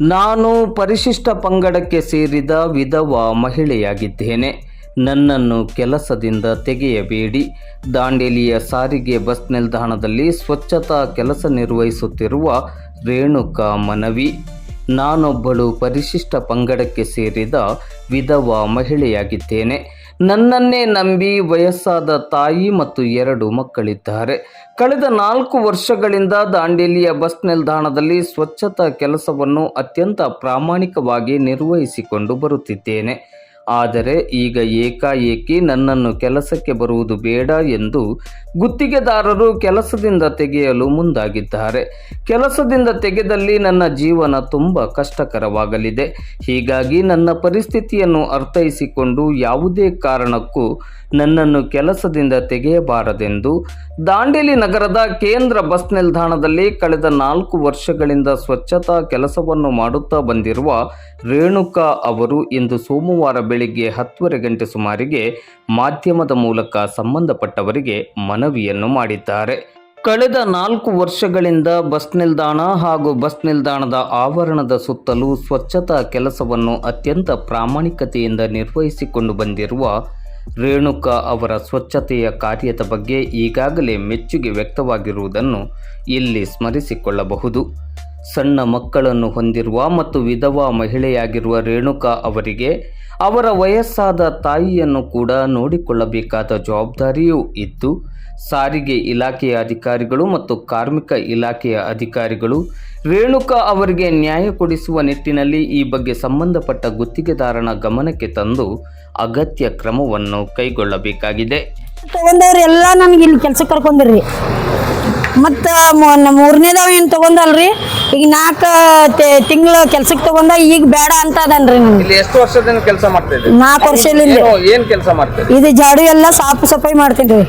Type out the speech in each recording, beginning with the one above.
ನಾನು ಪರಿಶಿಷ್ಟ ಪಂಗಡಕ್ಕೆ ಸೇರಿದ ವಿಧವಾ ಮಹಿಳೆಯಾಗಿದ್ದೇನೆ. ನನ್ನನ್ನು ಕೆಲಸದಿಂದ ತೆಗೆಯಬೇಡಿ. ದಾಂಡೇಲಿಯ ಸಾರಿಗೆ ಬಸ್ ನಿಲ್ದಾಣದಲ್ಲಿ ಸ್ವಚ್ಛತಾ ಕೆಲಸ ನಿರ್ವಹಿಸುತ್ತಿರುವ ರೇಣುಕಾ ಮನವಿ. ನಾನೊಬ್ಬಳು ಪರಿಶಿಷ್ಟ ಪಂಗಡಕ್ಕೆ ಸೇರಿದ ವಿಧವಾ ಮಹಿಳೆಯಾಗಿದ್ದೇನೆ. ನನ್ನನ್ನೇ ನಂಬಿ ವಯಸ್ಸಾದ ತಾಯಿ ಮತ್ತು ಎರಡು ಮಕ್ಕಳಿದ್ದಾರೆ. ಕಳೆದ ನಾಲ್ಕು ವರ್ಷಗಳಿಂದ ದಾಂಡೇಲಿಯ ಬಸ್ ನಿಲ್ದಾಣದಲ್ಲಿ ಸ್ವಚ್ಛತಾ ಕೆಲಸವನ್ನು ಅತ್ಯಂತ ಪ್ರಾಮಾಣಿಕವಾಗಿ ನಿರ್ವಹಿಸಿಕೊಂಡು ಬರುತ್ತಿದ್ದೇನೆ. ಆದರೆ ಈಗ ಏಕಾಏಕಿ ನನ್ನನ್ನು ಕೆಲಸಕ್ಕೆ ಬರುವುದು ಬೇಡ ಎಂದು ಗುತ್ತಿಗೆದಾರರು ಕೆಲಸದಿಂದ ತೆಗೆಯಲು ಮುಂದಾಗಿದ್ದಾರೆ. ಕೆಲಸದಿಂದ ತೆಗೆದಲ್ಲಿ ನನ್ನ ಜೀವನ ತುಂಬ ಕಷ್ಟಕರವಾಗಲಿದೆ. ಹೀಗಾಗಿ ನನ್ನ ಪರಿಸ್ಥಿತಿಯನ್ನು ಅರ್ಥೈಸಿಕೊಂಡು ಯಾವುದೇ ಕಾರಣಕ್ಕೂ ನನ್ನನ್ನು ಕೆಲಸದಿಂದ ತೆಗೆಯಬಾರದೆಂದು ದಾಂಡೇಲಿ ನಗರದ ಕೇಂದ್ರ ಬಸ್ ನಿಲ್ದಾಣದಲ್ಲಿ ಕಳೆದ ನಾಲ್ಕು ವರ್ಷಗಳಿಂದ ಸ್ವಚ್ಛತಾ ಕೆಲಸವನ್ನು ಮಾಡುತ್ತಾ ಬಂದಿರುವ ರೇಣುಕಾ ಅವರು ಇಂದು ಸೋಮವಾರ ಬೆಳಿಗ್ಗೆ ಹತ್ತುವರೆ ಗಂಟೆ ಸುಮಾರಿಗೆ ಮಾಧ್ಯಮದ ಮೂಲಕ ಸಂಬಂಧಪಟ್ಟವರಿಗೆ ಮನವಿಯನ್ನು ಮಾಡಿದ್ದಾರೆ. ಕಳೆದ ನಾಲ್ಕು ವರ್ಷಗಳಿಂದ ಬಸ್ ನಿಲ್ದಾಣ ಹಾಗೂ ಬಸ್ ನಿಲ್ದಾಣದ ಆವರಣದ ಸುತ್ತಲೂ ಸ್ವಚ್ಛತಾ ಕೆಲಸವನ್ನು ಅತ್ಯಂತ ಪ್ರಾಮಾಣಿಕತೆಯಿಂದ ನಿರ್ವಹಿಸಿಕೊಂಡು ಬಂದಿರುವ ರೇಣುಕಾ ಅವರ ಸ್ವಚ್ಛತೆಯ ಕಾರ್ಯದ ಬಗ್ಗೆ ಈಗಾಗಲೇ ಮೆಚ್ಚುಗೆ ವ್ಯಕ್ತವಾಗಿರುವುದನ್ನು ಇಲ್ಲಿ ಸ್ಮರಿಸಿಕೊಳ್ಳಬಹುದು. ಸಣ್ಣ ಮಕ್ಕಳನ್ನು ಹೊಂದಿರುವ ಮತ್ತು ವಿಧವಾ ಮಹಿಳೆಯಾಗಿರುವ ರೇಣುಕಾ ಅವರಿಗೆ ಅವರ ವಯಸ್ಸಾದ ತಾಯಿಯನ್ನು ಕೂಡ ನೋಡಿಕೊಳ್ಳಬೇಕಾದ ಜವಾಬ್ದಾರಿಯೂ ಇದ್ದು, ಸಾರಿಗೆ ಇಲಾಖೆಯ ಅಧಿಕಾರಿಗಳು ಮತ್ತು ಕಾರ್ಮಿಕ ಇಲಾಖೆಯ ಅಧಿಕಾರಿಗಳು ರೇಣುಕಾ ಅವರಿಗೆ ನ್ಯಾಯ ಕೊಡಿಸುವ ನಿಟ್ಟಿನಲ್ಲಿ ಈ ಬಗ್ಗೆ ಸಂಬಂಧಪಟ್ಟ ಗುತ್ತಿಗೆದಾರನ ಗಮನಕ್ಕೆ ತಂದು ಅಗತ್ಯ ಕ್ರಮವನ್ನು ಕೈಗೊಳ್ಳಬೇಕಾಗಿದೆ. ಎಲ್ಲ ನನಗೆ ಇಲ್ಲಿ ಕೆಲಸ ಕರ್ಕೊಂಡ್ರಿ ಮತ್ತು ಮೂರನೇದಾವ ಏನು ತಗೊಂಡಲ್ರಿ ಈಗ ನಾಲ್ಕು ತಿಂಗಳು ಕೆಲ್ಸಕ್ಕೆ ತಗೊಂಡ ಈಗ ಬೇಡ ಅಂತ ಅದನ್ರಿ ಇಲ್ಲಿ ಎಷ್ಟು ವರ್ಷದಿಂದ ಕೆಲಸ ಮಾಡ್ತಾ ಇದ್ದೀರಿ? ನಾಲ್ಕು ವರ್ಷದಿಂದ ಏನು ಏನ್ ಕೆಲಸ ಮಾಡ್ತೀರಿ? ಇದು ಜಾಡು ಎಲ್ಲ ಸಾಫ್ ಸಫಾಯಿ ಮಾಡ್ತೀನಿ ರೀ.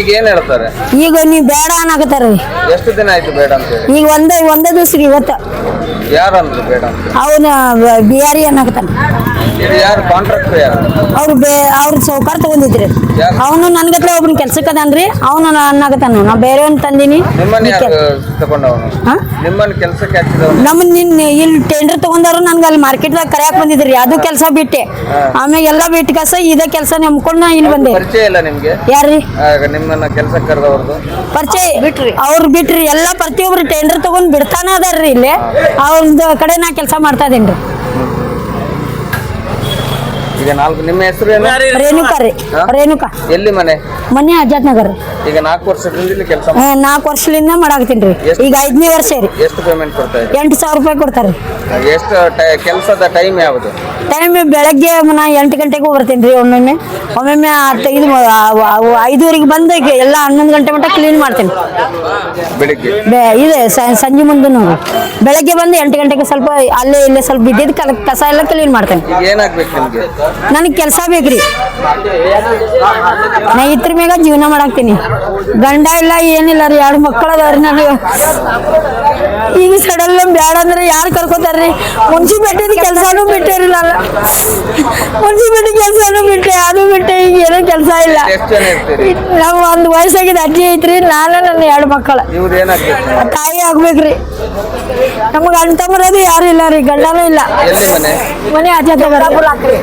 ಈಗ ಏನ್ ಹೇಳ್ತಾರೆ? ಈಗ ನೀವು ಬೇಡ ಅನ್ನಕತ್ತಾರ ರೀ ಎಷ್ಟು ದಿನ ಆಯ್ತು ಬೇಡ ಅಂತ ಹೇಳಿ? ಈಗ ಒಂದೇ ಒಂದೇ ದಿವ್ಸ ರೀ ಇವತ್ತು. ಯಾರು ಅಂದ್ರು ಬೇಡ ಅವನ ಬಿಹಾರಿ ಅನ್ನಕತ್ತಾನ. ಇದು ಯಾರು ಕಾಂಟ್ರಾಕ್ಟರ್ ಯಾರು? ಅವ್ರು ಬೇ ಅವ್ರ ಸೌಕಾರ ತಗೊಂಡಿದ್ರಿ. ಯಾರು? ಅವನು ನನ್ಗತ್ಲೆ ಒಬ್ನ ಕೆಲ್ಸಕ್ಕೆ ಅದಾನ್ರಿ ಅವನು ಅನ್ನಕತ್ತಾನ. ನಾ ಬೇರೆಯವ್ನ ತಂದಿನಿ. ನಿಮ್ಮನ್ನ ಯಾರು ತಗೊಂಡವನು? ಹಾ? ನಿಮ್ಮನ್ನ ಕೆಲಸಕ್ಕೆ ಹಾಕಿದವನು? ನಮ್ಮ ನಿನ್ನ ಇಲ್ಲಿ ಟೆಂಡರ್ ತಗೊಂಡವ್ರು ನನ್ಗೆ ಅಲ್ಲಿ ಮಾರ್ಕೆಟ್ದಾಗ ಕರೆಯಕ್ ಬಂದಿದ್ರಿ. ಅದು ಕೆಲಸ ಬಿಟ್ಟೆ. ಆಮೇಲೆ ಎಲ್ಲ ಬಿಟ್ಟು ಕಸ ಇದೇ ಕೆಲಸ ನಂಬ್ಕೊಂಡು ನಾ ಇಲ್ಲಿ ಬಂದೆ. ಪರಿಚಯ ಇಲ್ಲ ನಿಮ್ಗೆ? ಯಾರ್ರಿ? ಆಗ ನಿಮ್ಮನ್ನ ಕೆಲಸಕ್ಕೆ ಕರೆದವ್ರದ್ದು ಪರಿಚಯ ಬಿಟ್ರಿ ಅವ್ರು ಬಿಟ್ರಿ. ಎಲ್ಲ ಪ್ರತಿಯೊಬ್ರು ಟೆಂಡರ್ ತಗೊಂಡ್ ಬಿಡ್ತಾನ ಅದಾರ್ರಿ ಇಲ್ಲಿ. ಅವ್ರದ್ದು ಕಡೆ ನಾ ಕೆಲಸ ಮಾಡ್ತಾ ಇದ್ದೀನಿ ಈಗ ನಾಲ್ಕು ನಿಮ್ಮ ಹೆಸರು ಏನು? ರೇಣುಕಾ ರೀ. ರೇಣುಕಾ. ಎಲ್ಲಿ ಮನೆ? ಮನೆ ಅಜಾತ್ ನಗರ್ ಈಗ ನಾಲ್ಕು ವರ್ಷದಿಂದ ಇಲ್ಲಿ ಕೆಲಸ ನಾಲ್ಕು ವರ್ಷದಿಂದ ಮಾಡಾಕತ್ತೀನಿ ರೀ. ಈಗ ಐದನೇ ವರ್ಷ ರೀ. ಎಷ್ಟು ಪೇಮೆಂಟ್ ಕೊಡ್ತಾ ಇದ್ದೀರಿ? ಎಂಟು ಸಾವಿರ ರೂಪಾಯಿ ಕೊಡ್ತಾರೆ ಎಷ್ಟು ಕೆಲಸದ ಟೈಮ್ ಯಾವುದು? ಟೈಮ್ ಬೆಳಗ್ಗೆ ನಾ ಎಂಟು ಗಂಟೆಗೂ ಬರ್ತೀನಿ ರೀ ಒಮ್ಮೊಮ್ಮೆ. ಒಮ್ಮೊಮ್ಮೆ ಇದು ಐದುವರೆಗೆ ಬಂದು ಎಲ್ಲ ಹನ್ನೊಂದು ಗಂಟೆ ಮಟ್ಟ ಕ್ಲೀನ್ ಮಾಡ್ತೀನಿ. ಬೆಳಿಗ್ಗೆ? ಇದೆ ಸಂಜೆ ಮುಂದೆ ಬೆಳಗ್ಗೆ ಬಂದು ಎಂಟು ಗಂಟೆಗೆ ಸ್ವಲ್ಪ ಅಲ್ಲೇ ಇಲ್ಲೇ ಸ್ವಲ್ಪ ಬಿದ್ದಿದ್ದು ಕಸ ಎಲ್ಲ ಕ್ಲೀನ್ ಮಾಡ್ತೇನೆ. ನನಗೆ ಕೆಲಸ ಬೇಕ್ರಿ. ನಾ ಇದ್ರ ಮೇಲೆ ಜೀವನ ಮಾಡಾಕ್ತೀನಿ. ಗಂಡ ಇಲ್ಲ ಏನಿಲ್ಲ ರೀ ಎರಡು ಮಕ್ಕಳು ಅದಾವ್ರಿ ನನಗೆ. ಈಗ ಸಡನ್ ಬ್ಯಾಡ ಅಂದ್ರೆ ಯಾರು ಕರ್ಕೋತಾರ್ರಿ? ಮುನ್ಸಿಪಾಲ್ಟಿ ಕೆಲಸನೂ ಬಿಟ್ಟೇರಿ ನಾನು ಮುನ್ಸಿಪಾಲ್ಟಿ ಕೆಲಸನೂ ಬಿಟ್ಟೆ ಅದು ಬಿಟ್ಟೆ ಈಗ ಏನೂ ಕೆಲಸ ಇಲ್ಲ. ಎಷ್ಟು ಜನ ಇರ್ತೀರಿ? ನಾವು ಒಂದು ವಯಸ್ಸಾಗಿದ್ದು ಅಜ್ಜಿ ಐತ್ರಿ ನಾನು ನನ್ನ ಎರಡು ಮಕ್ಕಳು. ಇವ್ರು ಏನಾಗ್ಬೇಕು ತಾಯಿ ಆಗ್ಬೇಕ್ರಿ. ನಮಗೆ ಅಣ್ಣ ತಮ್ಮರದು ಯಾರು ಇಲ್ಲ ರೀ ಗಂಡನೂ ಇಲ್ಲ. ಎಲ್ಲಿ ಮನೆ? ಮನೆ ಆಚೆ ತಗೋರಿ